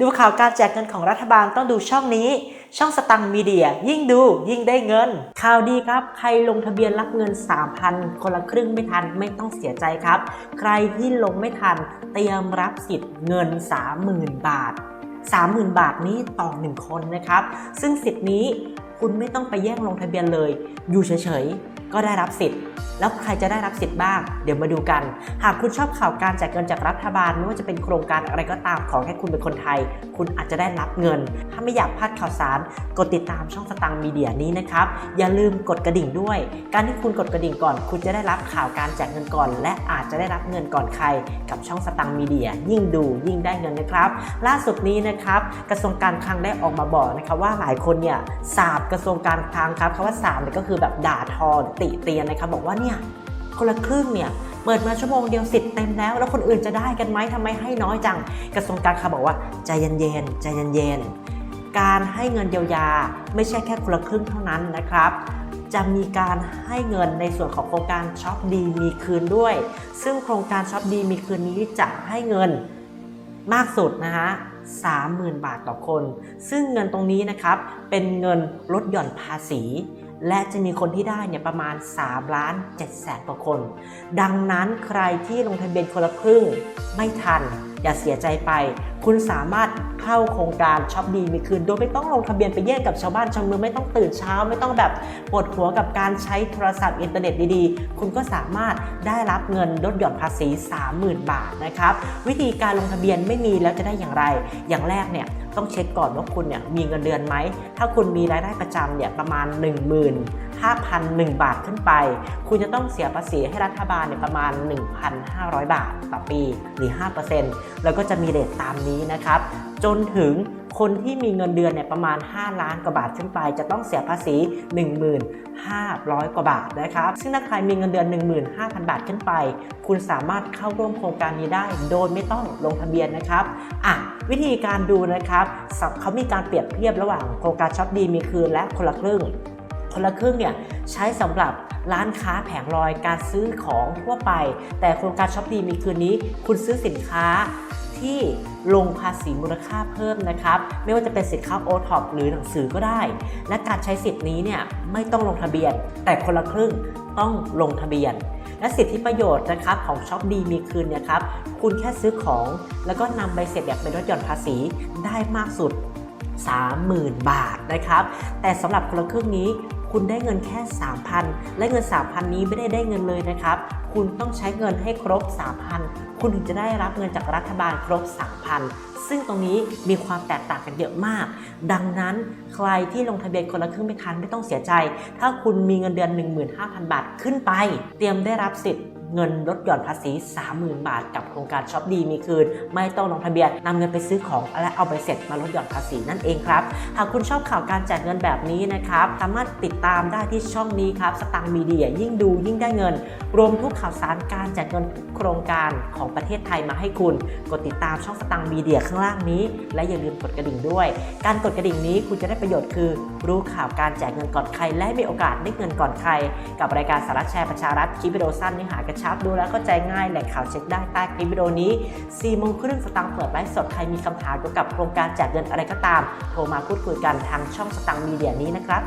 ดูข่าวการแจกเงินของรัฐบาลต้องดูช่องนี้ ช่องสตังค์มีเดีย ยิ่งดูยิ่งได้เงิน ข่าวดีครับ ใครลงทะเบียนรับเงิน 3,000 คนละครึ่งไม่ทันไม่ต้องเสียใจครับ ใครที่ลงไม่ทันเตรียมรับสิทธิ์เงิน 30,000 บาท 30,000 บาทนี้ต่อ 1 คนนะครับ ซึ่งสิทธิ์นี้คุณไม่ต้องไปแย่งลงทะเบียนเลย อยู่เฉยๆ ก็ได้รับสิทธิ์ แล้วใครจะได้รับสิทธิ์บ้าง เดี๋ยวมาดูกัน หากคุณชอบข่าวการแจกเงินจากรัฐบาลไม่ว่าจะเป็นโครงการอะไรก็ตามขอแค่คุณเป็นคนไทย คุณอาจจะได้รับเงิน ถ้าไม่อยากพลาดข่าวสาร กดติดตามช่องสตังค์มีเดียนี้นะครับ อย่าลืมกดกระดิ่งด้วย การที่คุณกดกระดิ่งก่อน คุณจะได้รับข่าวการแจกเงินก่อน และอาจจะได้รับเงินก่อนใคร กับช่องสตังค์มีเดีย ยิ่งดูยิ่งได้เงินนะครับ ล่าสุดนี้นะครับกระทรวงการคลังได้ออกมาบอกนะครับว่าหลายคนเนี่ยสาบกระทรวงการคลังครับคำว่าสาบเนี่ยก็คือแบบด่าทอติเตียนนะครับบอกว่าเนี่ยคนละครึ่งเนี่ยเปิดมาชั่วโมงเดียวสิทธิ์เต็มแล้ว แล้วคนอื่นจะได้กันไหมทำไมให้น้อยจัง กระทรวงการคลังบอกว่าใจเย็นๆใจเย็นๆการให้เงินเยียวยาไม่ใช่แค่คนละครึ่งเท่านั้นนะครับจะมีการให้เงินในส่วนของโครงการช็อปดีมีคืนด้วย ซึ่งโครงการช็อปดีมีคืนนี้จะให้เงินมากสุดนะฮะ30,000 บาทต่อคน ซึ่งเงินตรงนี้นะครับเป็นเงินลดหย่อนภาษี และจะมีคนที่ได้เนี่ยประมาณ3ล้าน7แสนกว่าคน ดังนั้นใครที่ลงทะเบียนคนละครึ่งไม่ทัน อย่าเสียใจไป คุณสามารถ เข้าโครงการช็อปดีมีคืน โดยไม่ต้องลงทะเบียนไปแย่งกับชาวบ้านชาวเมืองไม่ต้องตื่นเช้า ไม่ต้องแบบปวดหัวกับการใช้โทรศัพท์อินเทอร์เน็ตดีๆ คุณก็สามารถได้รับเงินลดหย่อนภาษี 30,000 บาทนะครับวิธีการลงทะเบียนไม่มีแล้วจะได้อย่างไร อย่างแรกเนี่ยต้องเช็คก่อนว่าคุณเนี่ยมีเงินเดือนไหมถ้าคุณมีรายได้ประจำเนี่ยประมาณ 5,001 บาทขึ้นไป คุณจะต้องเสียภาษีให้รัฐบาลเนี่ยประมาณ 1,500 บาทต่อปีหรือ 5%แล้วก็จะมีเรทตามนี้นะครับ จนถึงคนที่มีเงินเดือนเนี่ยประมาณ 5 ล้านกว่าบาทขึ้นไป จะต้องเสียภาษี 1500 กว่าบาทนะครับ ซึ่งถ้าใครมีเงินเดือน 15,000 บาทขึ้นไป คุณสามารถเข้าร่วมโครงการนี้ได้ โดยไม่ต้องลงทะเบียนนะครับอะวิธีการดูนะครับเขามีการเปรียบเทียบระหว่างโครงการช็อปดีมีคืนและคนละครึ่ง คนละครึ่งเนี่ยใช้สำหรับร้านค้าแผงลอยการซื้อของทั่วไป แต่โครงการช็อปดีมีคืนนี้ คุณซื้อสินค้าที่ลงภาษีมูลค่าเพิ่มนะครับ ไม่ว่าจะเป็นสินค้าโอท็อปหรือหนังสือก็ได้ และการใช้สิทธิ์นี้เนี่ยไม่ต้องลงทะเบียน แต่คนละครึ่งต้องลงทะเบียน และสิทธิประโยชน์นะครับของช็อปดีมีคืนเนี่ยครับคุณแค่ซื้อของ แล้วก็นำใบเสร็จแบบเป็นลดหย่อนภาษีได้มากสุด 30,000 บาทนะครับ แต่สำหรับคนละครึ่งนี้ คุณได้เงินแค่ 3,000 และเงิน 3,000 นี้ไม่ได้ได้เงินเลยนะครับ คุณต้องใช้เงินให้ครบ 3,000 คุณถึงจะได้รับเงินจากรัฐบาลครบ 3,000 ซึ่งตรงนี้มีความแตกต่างกันเยอะมาก ดังนั้นใครที่ลงทะเบียนคนละครึ่งไม่ทันไม่ต้องเสียใจ ถ้าคุณมีเงินเดือน 15,000 บาทขึ้นไป เตรียมได้รับสิทธิ์ เงินลดหย่อนภาษี 30,000 บาท กับโครงการช็อปดีมีคืน ไม่ต้องลงทะเบียนนำเงินไปซื้อของและเอาใบเสร็จมาลดหย่อนภาษีนั่นเองครับหากคุณชอบข่าวการแจกเงินแบบนี้นะครับสามารถติดตามได้ที่ช่องนี้ครับสตังมีเดียยิ่งดูยิ่งได้เงิน รวมทุกข่าวสารการแจกเงินทุกโครงการของประเทศไทยมาให้คุณ กดติดตามช่องสตังมีเดียข้างล่างนี้ และอย่าลืมกดกระดิ่งด้วย การกดกระดิ่งนี้คุณจะได้ประโยชน์คือ รู้ข่าวการแจกเงินก่อนใคร และมีโอกาสได้เงินก่อนใคร กับรายการสาระแชร์ประชารัฐคลิปวิดีโอสั้นเนื้อหากระชับดูแล้วเข้าใจง่ายแหล่งข่าวเช็คได้ใต้คลิปวิดีโอนี้4โมงครึ่งสตังค์เปิดไลฟ์สดใครมีคำถามเกี่ยวกับโครงการแจกเงินอะไรก็ตาม โทรมาพูดคุยกันทางช่องสตังค์มีเดียนี้นะครับ